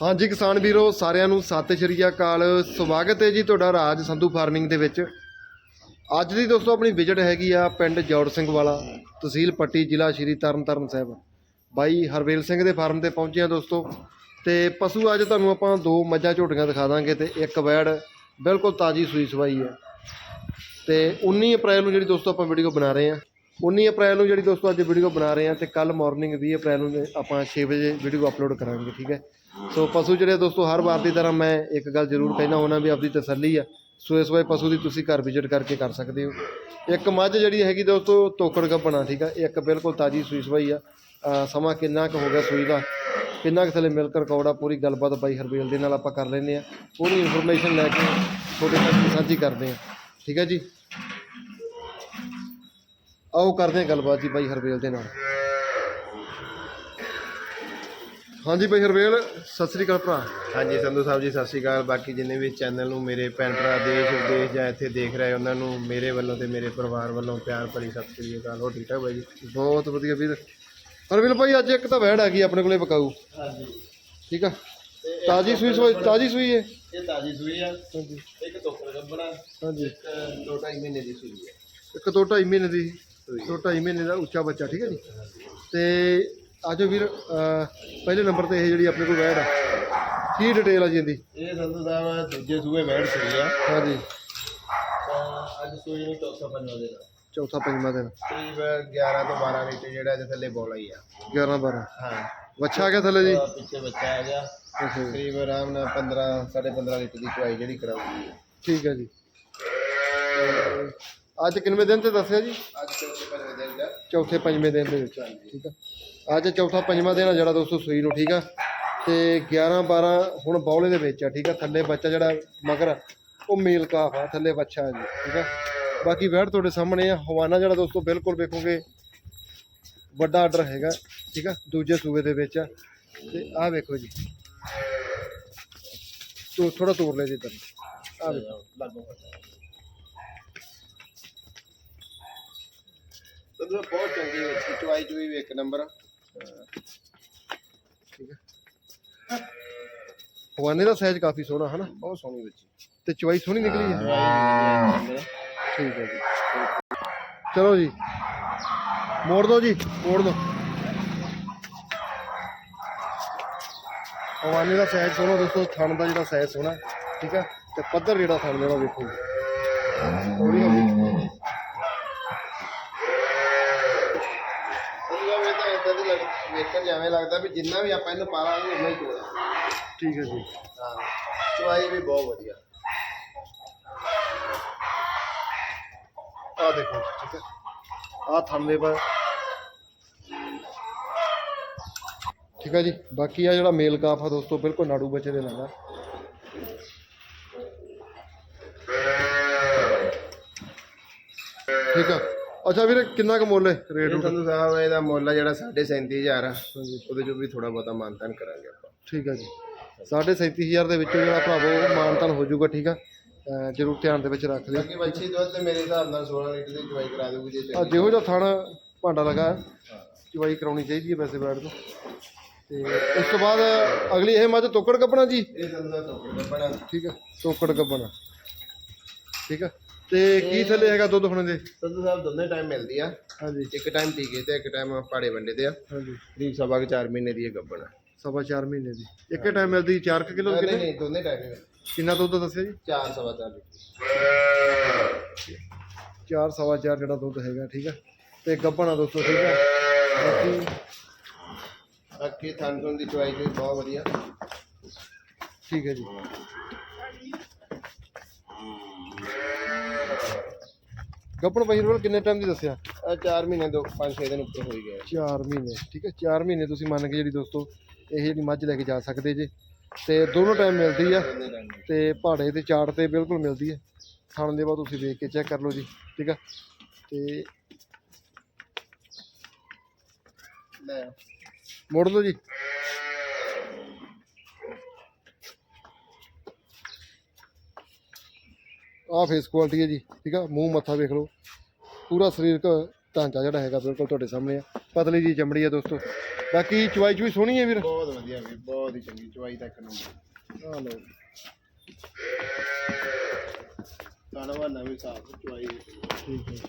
ਹਾਂਜੀ ਕਿਸਾਨ ਵੀਰੋ, ਸਾਰਿਆਂ ਨੂੰ ਸਤਿ ਸ਼੍ਰੀ ਅਕਾਲ। ਸਵਾਗਤ ਹੈ ਜੀ ਤੁਹਾਡਾ ਰਾਜ ਸੰਧੂ ਫਾਰਮਿੰਗ ਦੇ ਵਿੱਚ। ਅੱਜ ਦੀ ਦੋਸਤੋ ਆਪਣੀ ਵਿਜ਼ਿਟ ਹੈਗੀ ਆ ਪਿੰਡ ਜੌੜ ਸਿੰਘ ਵਾਲਾ, ਤਹਿਸੀਲ ਪੱਟੀ, ਜ਼ਿਲ੍ਹਾ ਸ਼੍ਰੀ ਤਰਨਤਾਰਨ ਸਾਹਿਬ। ਬਾਈ ਹਰਵੇਲ ਸਿੰਘ ਦੇ ਫਾਰਮ ਤੇ ਪਹੁੰਚੇ ਆ ਦੋਸਤੋ। ਤੇ ਪਸ਼ੂ ਅੱਜ ਤੁਹਾਨੂੰ ਆਪਾਂ ਦੋ ਮੱਝਾਂ ਝੋਟੀਆਂ ਦਿਖਾ ਦਾਂਗੇ ਤੇ ਇੱਕ ਵੈੜ ਬਿਲਕੁਲ ਤਾਜੀ ਸੂਈ ਸਵਾਈ ਹੈ ਤੇ 19 ਅਪ੍ਰੈਲ ਨੂੰ ਜਿਹੜੀ ਦੋਸਤੋ ਆਪਾਂ ਵੀਡੀਓ ਬਣਾ ਰਹੇ ਹਾਂ 19 ਅਪ੍ਰੈਲ ਨੂੰ ਜਿਹੜੀ ਦੋਸਤੋ ਅੱਜ ਵੀਡੀਓ ਬਣਾ ਰਹੇ ਹਾਂ ਤੇ ਕੱਲ ਮਾਰਨਿੰਗ 20 ਅਪ੍ਰੈਲ ਨੂੰ ਆਪਾਂ 6 ਵਜੇ ਵੀਡੀਓ ਅਪਲੋਡ ਕਰਾਂਗੇ, ਠੀਕ ਹੈ? ਸੋ ਪਸ਼ੂ ਜਿਹੜੇ ਦੋਸਤੋ, ਹਰ ਵਾਰ ਦੀ ਤਰ੍ਹਾਂ ਮੈਂ ਇੱਕ ਗੱਲ ਜ਼ਰੂਰ ਕਹਿਣਾ ਹੁੰਦਾ ਵੀ ਆਪਦੀ ਤਸੱਲੀ ਆ। ਸੋ ਇਸ ਵੇ ਪਸ਼ੂ ਦੀ ਤੁਸੀਂ ਘਰ ਵਿਜ਼ਿਟ ਕਰਕੇ ਕਰ ਸਕਦੇ ਹੋ। ਇੱਕ ਮੱਝ ਜਿਹੜੀ ਹੈਗੀ ਦੋਸਤੋ, ਤੋਕੜ ਗੱਬਣਾ ਠੀਕ ਆ? ਇੱਕ ਬਿਲਕੁਲ ਤਾਜੀ ਸੂਈ ਸਵਾਈ ਆ। ਸਮਾਂ ਕਿੰਨਾ ਕੁ ਹੋ ਗਿਆ ਸੂਈ ਦਾ? ਕਿੰਨਾ ਕੁ ਥੱਲੇ ਕੇ ਰਿਕਾਰਡ ਆ? ਪੂਰੀ ਗੱਲਬਾਤ ਬਾਈ ਹਰਬੇਲ ਦੇ ਨਾਲ ਆਪਾਂ ਕਰ ਲੈਂਦੇ ਆ। ਪੂਰੀ ਇਨਫੋਰਮੇਸ਼ਨ ਲੈ ਕੇ ਤੁਹਾਡੇ ਨਾਲ ਸਾਂਝੀ ਕਰਦੇ ਆ। ਠੀਕ ਹੈ ਜੀ? ਆਓ ਕਰਦੇ ਆ ਗੱਲਬਾਤ ਜੀ ਬਾਈ ਹਰਬੇਲ ਦੇ ਨਾਲ। ਹਾਂਜੀ ਬਾਈ ਹਰਬੇਲ ਸਤਿ ਸ੍ਰੀ ਅਕਾਲ ਭਰਾ। ਹਾਂਜੀ ਸੰਧੂ ਸਾਹਿਬ ਜੀ ਸਤਿ ਸ਼੍ਰੀ ਅਕਾਲ। ਬਾਕੀ ਜਿੰਨੇ ਵੀ ਚੈਨਲ ਨੂੰ ਮੇਰੇ ਭੈਣ ਭਰਾ ਦੇਸ਼ ਵਿਦੇਸ਼ ਜਾਂ ਇੱਥੇ ਦੇਖ ਰਹੇ ਉਹਨਾਂ ਨੂੰ ਮੇਰੇ ਵੱਲੋਂ ਤੇ ਮੇਰੇ ਪਰਿਵਾਰ ਵੱਲੋਂ ਪਿਆਰ ਭਰੀ ਸਤਿ ਸ਼੍ਰੀ ਅਕਾਲ। ਹੋ ਠੀਕ ਠਾਕ ਬਾਈ ਜੀ? ਬਹੁਤ ਵਧੀਆ ਵੀਰ। ਹਰਬੇਲ ਭਾਈ ਅੱਜ ਇੱਕ ਤਾਂ ਵੈੜ ਆ ਗਈ ਆਪਣੇ ਕੋਲੇ ਬਕਾਊ। ਹਾਂਜੀ। ਠੀਕ ਆ? ਤਾਜੀ ਸੂਈ ਸੂਈ ਤਾਜੀ ਸੂਈ ਹੈ ਇਹ ਤਾਜੀ ਸੂਈ ਆ। ਹਾਂਜੀ। ਇੱਕ ਤੋਕੜ ਗੱਬਣਾ ਹਾਂਜੀ। ਇੱਕ ਦੋ ਢਾਈ ਮਹੀਨੇ ਦੀ ਸੂਈ ਹੈ ਇੱਕ ਦੋ ਢਾਈ ਮਹੀਨੇ ਦੀ ਸੂਈ ਦੋ ਢਾਈ ਮਹੀਨੇ ਦਾ ਉੱਚਾ ਬੱਚਾ ਠੀਕ ਹੈ ਜੀ? ਤੇ ਆਜੋ ਵੀਰ ਪਹਿਲੇ ਨੰਬਰ ਤੇ ਇਹ ਜਿਹੜੀ ਆਪਣੇ ਕੋਲ ਵੈੜ ਆ। ਕੀ ਡਿਟੇਲ ਆ ਜੀ ਇਹਦੀ? ਇਹ ਸੰਧੂ ਸਾਹਿਬ ਦੂਜੇ ਸੂਏ ਬੈਠ ਸੂਈ ਆ। ਹਾਂਜੀ। ਅੱਜ ਸੂਈ ਨੂੰ ਚੌਥਾ ਪੰਜਵਾਂ ਦੇਣਾ ਚੌਥਾ ਪੰਜਵਾਂ ਦਿਨ। ਕਰੀਬ 11 ਤੋਂ 12 ਲੀਟਰ ਜਿਹੜਾ ਇਹਦੇ ਥੱਲੇ ਬੋਲਾ ਹੀ ਆ। 11 12 ਹਾਂ। ਵੱਛਾ ਆ ਗਿਆ ਥੱਲੇ ਜੀ? ਪਿੱਛੇ ਬੱਚਾ ਆ ਗਿਆ। ਕਰੀਬ ਆਰਾਮ ਨਾਲ 15 15.5 ਲੀਟਰ ਦੀ ਚੁਆਈ ਜਿਹੜੀ ਕਰਾਉਂਦੀ ਹੈ ਠੀਕ ਹੈ ਜੀ। ਅੱਜ ਕਿੰਨਵੇਂ ਦਿਨ ਤੇ ਦੱਸਿਆ ਜੀ? ਅੱਜ ਚੌਥੇ ਪੰਜਵੇਂ ਦਿਨ ਦਾ। ਚੌਥੇ ਪੰਜਵੇਂ ਦਿਨ ਦੇ ਵਿੱਚ। ਠੀਕ ਆ। ਅੱਜ ਚੌਥਾ ਪੰਜਵਾਂ ਦਿਨ ਆ ਜਿਹੜਾ ਦੋਸਤੋ, ਸੂਈ ਨੂੰ, ਠੀਕ ਆ? ਤੇ 11 12 ਹੁਣ ਬੌਲੇ ਦੇ ਵਿੱਚ ਆ, ਠੀਕ ਆ? ਥੱਲੇ ਬੱਚਾ ਜਿਹੜਾ ਮਗਰ ਉਹ ਮੇਲ ਕਾਫ ਆ, ਥੱਲੇ ਬੱਚਾ ਜੀ, ਠੀਕ ਆ? ਬਾਕੀ ਵੈੜ ਤੁਹਾਡੇ ਸਾਹਮਣੇ ਆ, ਹਵਾਨਾ ਜਿਹੜਾ ਦੋਸਤੋ, ਬਿਲਕੁਲ ਵੇਖੋਗੇ, ਵੱਡਾ ਆਰਡਰ ਹੈਗਾ, ਠੀਕ ਆ? ਦੂਜੇ ਸੂਬੇ ਦੇ ਵਿੱਚ ਆ, ਤੇ ਆਹ ਵੇਖੋ ਜੀ। ਤੋ ਥੋੜਾ ਤੋੜ ਲੈ ਜੀ ਇੱਧਰ। ਆਹ ਵੇਖੋ। ਬਹੁਤ ਚੰਗੀ ਵਿੱਚ, ਚੁਆਈ ਚੁਈ ਵੀ ਇੱਕ ਨੰਬਰ ਠੀਕ ਹਵਾਨੇ ਦਾ ਸਾਈਜ਼ ਕਾਫੀ ਸੋਹਣਾ ਹਨਾ? ਬਹੁਤ ਸੋਹਣੀ ਵਿੱਚ ਤੇ ਚਵਾਈ ਸੋਹਣੀ ਨਿਕਲੀ ਹੈ। ਠੀਕ ਹੈ ਜੀ। ਚਲੋ ਜੀ। ਮੋੜ ਦੋ ਜੀ ਮੋੜ ਦੋ। ਹਵਾਨੇ ਦਾ ਸਾਈਜ਼ ਸੋਹਣਾ ਦੋਸਤੋ ਥਣ ਦਾ ਜਿਹੜਾ ਸਾਈਜ਼ ਸੋਹਣਾ ਠੀਕ ਆ? ਤੇ ਪੱਧਰ ਜਿਹੜਾ ਥਣ ਜਿਹੜਾ ਵੇਖੋ ਜੀ। ਹੌਲੀ ਹੌਲੀ ਤਦੋਂ ਇਹ ਤਾਂ ਇਦਾਂ ਦੀ ਲੱਗ ਵੇਖਣ ਜਾਵੇਂ ਲੱਗਦਾ ਵੀ ਜਿੰਨਾ ਵੀ ਆਪਾਂ ਇਹਨੂੰ ਪਾਲਾਂਗੇ ਉਨਾ ਹੀ ਚੋਣਾ ਠੀਕ ਹੈ ਜੀ। ਹਾਂ ਚੁਆਈ ਵੀ ਬਹੁਤ ਵਧੀਆ। ਆ ਦੇਖੋ ਠੀਕ ਹੈ। ਆ ਥਣ ਦੇ ਪਰ ਠੀਕ ਹੈ ਜੀ ਬਾਕੀ ਆ ਜਿਹੜਾ ਮੇਲ ਕਾਫ ਆ ਦੋਸਤੋ ਬਿਲਕੁਲ ਨਾੜੂ ਬੱਚੇ ਦੇ ਨਾਲ ਆ। ਠੀਕ ਆ। ਅੱਛਾ ਵੀਰੇ ਕਿੰਨਾ ਕੁ ਮੁੱਲ ਹੈ ਰੇਟ ਇਹ ਸੰਧੂ ਸਾਹਿਬ ਇਹਦਾ ਮੁੱਲ ਆ ਜਿਹੜਾ 37500 ਆ। ਉਹਦੇ ਚੋਂ ਵੀ ਥੋੜਾ ਬਹੁਤਾ ਮਾਨਤਾਨ ਕਰਾਂਗੇ ਆਪਾਂ। ਠੀਕ ਆ ਜੀ। ਸਾਢੇ 37000 ਦੇ ਵਿੱਚੋਂ ਜਿਹੜਾ ਭਰਾਵੋ ਮਾਨਤਨ ਹੋ ਜਾਊਗਾ ਠੀਕ ਆ? ਅਹ ਜ਼ਰੂਰ ਧਿਆਨ ਦੇ ਵਿੱਚ ਰੱਖ ਲਿਓ। ਬਾਕੀ ਮੱਛੀ ਦੁੱਧ ਤੇ ਮੇਰੇ ਹਿਸਾਬ ਨਾਲ 16 ਲੀਟਰ ਦੀ ਚੁਆਈ ਕਰਾ ਦੂਗੀ ਜੇ ਆ ਜਿਹੋ ਜਿਹਾ ਥਣ ਭਾਂਡਾ ਲਗਾ ਚਵਾਈ ਕਰਾਉਣੀ ਚਾਹੀਦੀ ਹੈ ਵੈਸੇ ਬੈਠ ਤੋਂ। ਤੇ ਉਸ ਤੋਂ ਬਾਅਦ ਅਗਲੀ ਇਹ ਮੱਝ ਤੋਕੜ ਕੱਪਣਾ ਜੀ? ਇਹ ਸੰਧੂ ਦਾ ਟੋਕਰ ਕੱਪੜਾ ਠੀਕ ਆ ਤੋਕੜ ਕੱਪਣਾ। ਠੀਕ ਆ? ਤੇ ਕੀ ਥੱਲੇ ਹੈਗਾ ਦੁੱਧ ਹੁਣ ਦੇ? ਸੰਧੂ ਸਾਹਿਬ ਦੋਨੇ ਟਾਈਮ ਮਿਲਦੀ ਆ। ਹਾਂਜੀ। ਇੱਕ ਟਾਈਮ ਟੀਕੇ ਤੇ ਇੱਕ ਟਾਈਮ ਪਾੜੇ ਵੰਡੇ ਤੇ ਆ। ਹਾਂਜੀ। ਕਰੀਬ ਸਵਾ ਕੁ 4 ਮਹੀਨੇ ਦੀ ਇਹ ਗੱਬਣ ਆ। ਸਵਾ ਚਾਰ ਮਹੀਨੇ ਦੀ। ਇੱਕੇ ਟਾਈਮ ਮਿਲਦੀ 4 ਕਿਲੋ ਨਹੀਂ ਕਿੰਨੇ? ਨਹੀਂ ਦੋਨੇ ਟਾਈਮ ਕਿੰਨਾ ਦੁੱਧ ਦੱਸਿਆ ਜੀ? 4 ਸਵਾ 4 ਲੀਟਰ। 4 ਸਵਾ ਚਾਰ ਜਿਹੜਾ ਦੁੱਧ ਹੈਗਾ ਠੀਕ ਆ? ਤੇ ਗੱਬਣਾ ਦੋਸਤੋ ਠੀਕ ਆ? ਬਾਕੀ? ਬਾਕੀ ਥਾਨਸਨ ਦੀ ਚੁਆਈ ਵੀ ਬਹੁਤ ਵਧੀਆ। ਠੀਕ ਹੈ ਜੀ। ਗੱਬਣ ਭਾਈ ਰੋਲ ਕਿੰਨੇ ਟਾਈਮ ਦੀ ਦੱਸਿਆ? ਆ 4 ਮਹੀਨੇ ਤੋਂ 5-6 ਦਿਨ ਉੱਪਰ ਹੋਈ ਗਏ। 4 ਮਹੀਨੇ ਠੀਕ ਹੈ? 4 ਮਹੀਨੇ ਤੁਸੀਂ ਮੰਨ ਕੇ ਜਿਹੜੀ ਦੋਸਤੋ ਇਹ ਜਿਹੜੀ ਮੱਝ ਲੈ ਕੇ ਜਾ ਸਕਦੇ ਜੇ। ਤੇ ਦੋਨੋਂ ਟਾਈਮ ਮਿਲਦੀ ਆ। ਤੇ ਪਹਾੜੇ ਤੇ ਚਾਟ ਤੇ ਬਿਲਕੁਲ ਮਿਲਦੀ ਹੈ ਖਾਣ ਦੇ ਬਾਅਦ ਤੁਸੀਂ ਵੇਖ ਕੇ ਚੈੱਕ ਕਰ ਲਓ ਜੀ ਠੀਕ ਆ? ਤੇ ਲੈ। ਮੋੜ ਲਓ ਜੀ। ਆਹ ਫੇਸ ਕੁਆਲਿਟੀ ਹੈ ਜੀ ਠੀਕ ਆ? ਮੂੰਹ ਮੱਥਾ ਵੇਖ ਲਓ। ਪੂਰਾ ਸਰੀਰਕ ਢਾਂਚਾ ਜਿਹੜਾ ਹੈਗਾ ਬਿਲਕੁਲ ਤੁਹਾਡੇ ਸਾਹਮਣੇ ਆ। ਪਤਲੀ ਜੀ ਚਮੜੀ ਆ ਦੋਸਤੋ। ਬਾਕੀ ਚੁਆਈ ਚੁਈ ਸੋਹਣੀ ਹੈ ਵੀਰ? ਬਹੁਤ ਵਧੀਆ ਵੀ ਬਹੁਤ ਹੀ ਚੰਗੀ ਚਵਾਈ ਤੱਕ ਨੰਬਰ ਆ ਲਓ। ਤਾਣਵਾ ਨਵੀਂ ਸਾਫ਼ ਚਵਾਈ ਠੀਕ ਹੈ।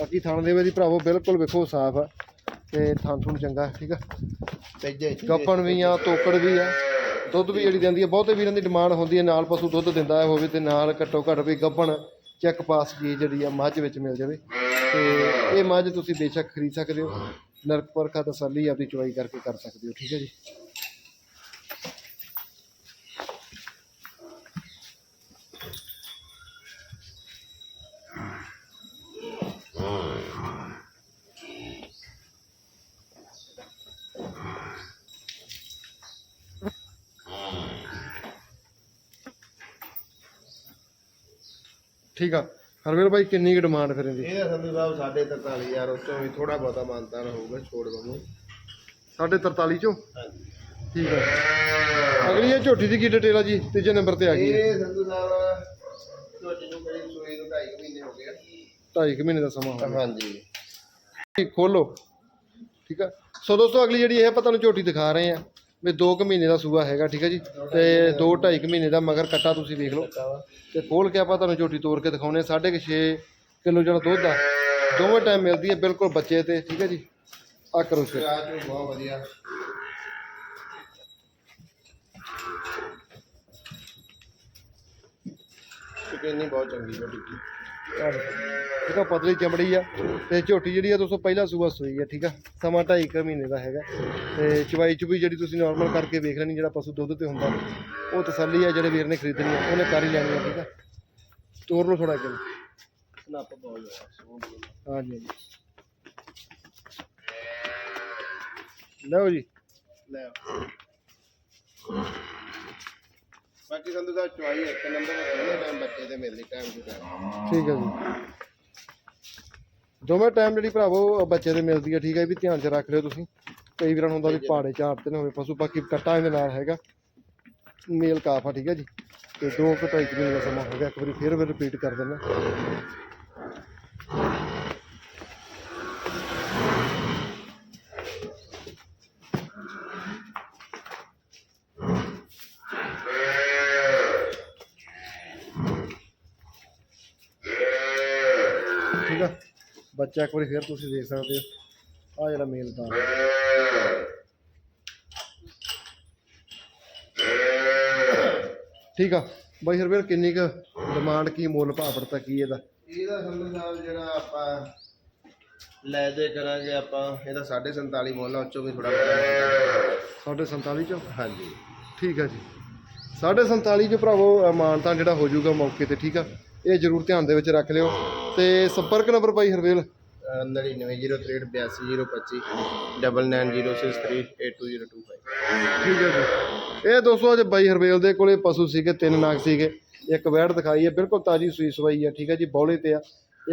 ਬਾਕੀ ਥਣ ਦੇ ਵਿੱਚ ਭਰਾਵੋ ਬਿਲਕੁਲ ਵੇਖੋ ਸਾਫ਼ ਆ। ਤੇ ਥਣ ਥੁਣ ਚੰਗਾ ਠੀਕ ਆ? ਤੇਜੇ ਗੱਪਣ ਵੀ ਆ ਤੋਕੜ ਵੀ ਆ। ਦੁੱਧ ਵੀ ਜਿਹੜੀ ਦਿੰਦੀ ਹੈ, ਬਹੁਤੇ ਵੀਰਾਂ ਦੀ ਡਿਮਾਂਡ ਹੁੰਦੀ ਹੈ, ਨਾਲ ਪਸ਼ੂ ਦੁੱਧ ਦਿੰਦਾ ਹੋਵੇ ਤੇ ਨਾਲ ਘੱਟੋ ਘੱਟ ਵੀ ਗੱਭਣ ਚੈੱਕ ਪਾਸ ਜੀ ਜਿਹੜੀ ਆ, ਮੱਝ ਵਿੱਚ ਮਿਲ ਜਾਵੇ। ਤੇ ਇਹ ਮੱਝ ਤੁਸੀਂ ਬੇਸ਼ੱਕ ਖਰੀਦ ਸਕਦੇ ਹੋ, ਨਰਕ ਪਰਖਾ ਤਸੱਲੀ ਆਪਦੀ ਚੁਆਈ ਕਰਕੇ ਕਰ ਸਕਦੇ ਹੋ, ਠੀਕ ਹੈ ਜੀ? ਠੀਕ ਆ। ਹਰਵੇਲ ਭਾਈ ਕਿੰਨੀ ਕੁ ਡਿਮਾਂਡ ਫਿਰ ਇਹਦੀ? ਇਹਦਾ ਸੰਧੂ ਸਾਹਿਬ ਸਾਡੇ 43000 ਉਸ ਤੋਂ ਵੀ ਥੋੜਾ ਬਹੁਤਾ ਮਾਨਤਾਨ ਹੋਊਗਾ ਛੋੜ ਵਾਂਗੂ ਸਾਢੇ 43 ਚੋਂ? ਹਾਂਜੀ। ਠੀਕ ਆ। ਅਗਲੀ ਇਹ ਝੋਟੀ ਦੀ ਕੀ ਡਿਟੇਲ ਆ ਜੀ? ਤੀਜੇ ਨੰਬਰ ਤੇ ਆ ਗਈ। ਇਹ ਸੰਧੂ ਸਾਹਿਬ ਝੋਟੀ ਨੂੰ ਕਰੀ ਸੂਈ ਨੂੰ 2.5 ਮਹੀਨੇ ਹੋ ਗਏ ਢਾਈ ਕੁ ਮਹੀਨੇ ਦਾ ਸਮਾਂ ਹੋ ਗਿਆ। ਹਾਂਜੀ। ਠੀਕ, ਖੋਲੋ। ਠੀਕ ਆ। ਸੋ ਦੋਸਤੋ ਅਗਲੀ ਜਿਹੜੀ ਇਹ ਆਪਾਂ ਤੁਹਾਨੂੰ ਝੋਟੀ ਦਿਖਾ ਰਹੇ ਆ ਵੀ 2 ਕੁ ਮਹੀਨੇ ਦਾ ਸੂਆ ਹੈਗਾ ਠੀਕ ਹੈ ਜੀ? ਤੇ 2 2.5 ਕੁ ਮਹੀਨੇ ਦਾ ਮਗਰ ਕੱਟਾ ਤੁਸੀਂ ਵੇਖ ਲਓ। ਤੇ ਖੋਲ ਕੇ ਆਪਾਂ ਤੁਹਾਨੂੰ ਝੋਟੀ ਤੋੜ ਕੇ ਦਿਖਾਉਣੇ 6.5 ਕਿਲੋ ਜਿਹੜਾ ਦੁੱਧ ਆ ਦੋਵੇਂ ਟਾਈਮ ਮਿਲਦੀ ਹੈ ਬਿਲਕੁਲ ਬੱਚੇ ਤੇ ਠੀਕ ਹੈ ਜੀ? ਆ ਕਰੋ ਨੂੰ ਬਹੁਤ ਵਧੀਆ। ਚਿਕਨੀ ਬਹੁਤ ਚੰਗੀ ਝੋਟੀ ਇਹ ਤਾਂ ਪਤਲੀ ਚਮੜੀ ਆ। ਤੇ ਝੋਟੀ ਜਿਹੜੀ ਆ ਦੋਸਤੋ ਪਹਿਲਾ ਸੂਆ ਸੂਈ ਆ ਠੀਕ ਆ? ਸਮਾਂ ਢਾਈ ਕੁ ਮਹੀਨੇ ਦਾ ਹੈਗਾ। ਤੇ ਚਵਾਈ ਚੁਬੀ ਜਿਹੜੀ ਤੁਸੀਂ ਨਾਰਮਲ ਕਰਕੇ ਵੇਖ ਲੈਣੀ ਜਿਹੜਾ ਪਸ਼ੂ ਦੁੱਧ ਤੇ ਹੁੰਦਾ ਉਹ ਤਸੱਲੀ ਆ ਜਿਹੜੇ ਵੀਰ ਨੇ ਖਰੀਦਣੀ ਆ ਉਹਨੇ ਕਰ ਹੀ ਲੈਣੀ ਆ ਠੀਕ ਆ? ਤੋਰ ਲਓ ਥੋੜਾ ਜਿਹਾ ਨੱਪ ਬਹੁਤ ਜ਼ਿਆਦਾ ਸੋਹਣੀ ਹਾਂਜੀ ਹਾਂਜੀ। ਲਓ ਜੀ। ਲੈ। ਬਾਕੀ ਸੰਧੂ ਸਾਹਿਬ ਚਵਾਈ ਇੱਕ ਨੰਬਰ ਦੋਨੇ ਟਾਈਮ ਬੱਚੇ ਤੇ ਮਿਲਦੀ ਟਾਈਮ ਟੂ ਟਾਈਮ ਠੀਕ ਹੈ ਜੀ। ਦੋਵੇਂ ਟਾਈਮ ਜਿਹੜੀ ਭਰਾਵੋ ਬੱਚੇ ਦੇ ਮਿਲਦੀ ਆ ਠੀਕ ਹੈ ਵੀ ਧਿਆਨ 'ਚ ਰੱਖ ਲਿਓ ਤੁਸੀਂ। ਕਈ ਵਾਰ ਹੁੰਦਾ ਵੀ ਪਹਾੜੇ ਚਾੜਤੇ ਨਾ ਹੋਵੇ ਪਸ਼ੂ ਬਾਕੀ ਕੱਟਾ ਇਹਦੇ ਨਾਲ ਹੈਗਾ। ਮੇਲ ਕਾਫ ਆ ਠੀਕ ਹੈ ਜੀ। ਤੇ ਦੋ ਕੁ ਢਾਈ ਕੁ ਮਹੀਨੇ ਦਾ ਸਮਾਂ ਹੋ ਗਿਆ ਇੱਕ ਵਾਰੀ ਫਿਰ ਵੀ ਰਿਪੀਟ ਕਰ ਦਿੰਦਾ। ਠੀਕ ਆ? ਬੱਚਾ ਇੱਕ ਵਾਰੀ ਫਿਰ ਤੁਸੀਂ ਦੇਖ ਸਕਦੇ ਹੋ। ਆ ਜਿਹੜਾ ਮੇਲ ਦਾ ਠੀਕ ਆ। ਬਾਈ ਹਰਵੇਲ ਕਿੰਨੀ ਕੁ ਡਿਮਾਂਡ ਕੀ ਮੁੱਲ ਭਾਅ ਪੜਤਾ ਕੀ ਇਹਦਾ? ਇਹਦਾ ਸੰਧੂ ਸਾਹਿਬ ਜਿਹੜਾ ਆਪਾਂ ਲੈ ਦੇ ਕਰਾਂਗੇ ਆਪਾਂ ਇਹਦਾ 47.5 ਮੁੱਲ ਆ ਉਹ ਚੋਂ ਵੀ ਥੋੜਾ ਸਾਢੇ 47 ਚੋਂ? ਹਾਂਜੀ। ਠੀਕ ਆ ਜੀ। ਸਾਢੇ 47 ਚ ਭਰਾਵੋ ਮਾਨਤਾ ਜਿਹੜਾ ਹੋ ਜਾਊਗਾ ਮੌਕੇ ਤੇ ਠੀਕ ਆ। ਇਹ ਜ਼ਰੂਰ ਧਿਆਨ ਦੇ ਵਿੱਚ ਰੱਖ ਲਿਓ। ਤੇ ਸੰਪਰਕ ਨੰਬਰ ਬਾਈ ਹਰਵੇਲ 9903820025 9906382025 ਠੀਕ ਹੈ ਜੀ। ਇਹ ਦੋਸਤੋ, ਅੱਜ ਬਾਈ ਹਰਵੇਲ ਦੇ ਕੋਲੇ ਪਸ਼ੂ ਸੀਗੇ, ਤਿੰਨ ਨਾਗ ਸੀਗੇ। ਇੱਕ ਵੈੜ ਦਿਖਾਈ ਹੈ, ਬਿਲਕੁਲ ਤਾਜੀ ਸੂਈ ਸਵਾਈ ਹੈ, ਠੀਕ ਹੈ ਜੀ, ਬੌਲੇ ਤੇ ਆ।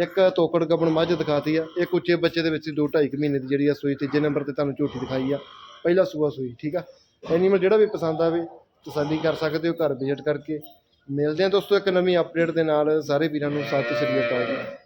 ਇੱਕ ਤੋਕੜ ਗੱਬਣ ਮੱਝ ਦਿਖਾਤੀ ਆ, ਇੱਕ ਉੱਚੇ ਬੱਚੇ ਦੇ ਵਿੱਚ ਦੋ ਢਾਈ ਕੁ ਮਹੀਨੇ ਦੀ ਜਿਹੜੀ ਆ ਸੂਈ, ਤੀਜੇ ਨੰਬਰ ਤੇ ਤੁਹਾਨੂੰ ਝੂਠੀ ਦਿਖਾਈ ਆ, ਪਹਿਲਾ ਸੂਆ ਸੂਈ, ਠੀਕ ਆ। ਐਨੀਮਲ ਜਿਹੜਾ ਵੀ ਪਸੰਦ ਆਵੇ, ਤਸੱਲੀ ਕਰ ਸਕਦੇ ਹੋ, ਘਰ ਵਿਜ਼ਿਟ ਕਰਕੇ। ਮਿਲਦੇ ਆ ਦੋਸਤੋ, ਇੱਕ ਨਵੀਂ ਅਪਡੇਟ ਦੇ ਨਾਲ, ਸਾਰੇ ਵੀਰਾਂ ਨੂੰ, ਸਤਿ ਸ਼੍ਰੀ ਅਕਾਲ ਜੀ।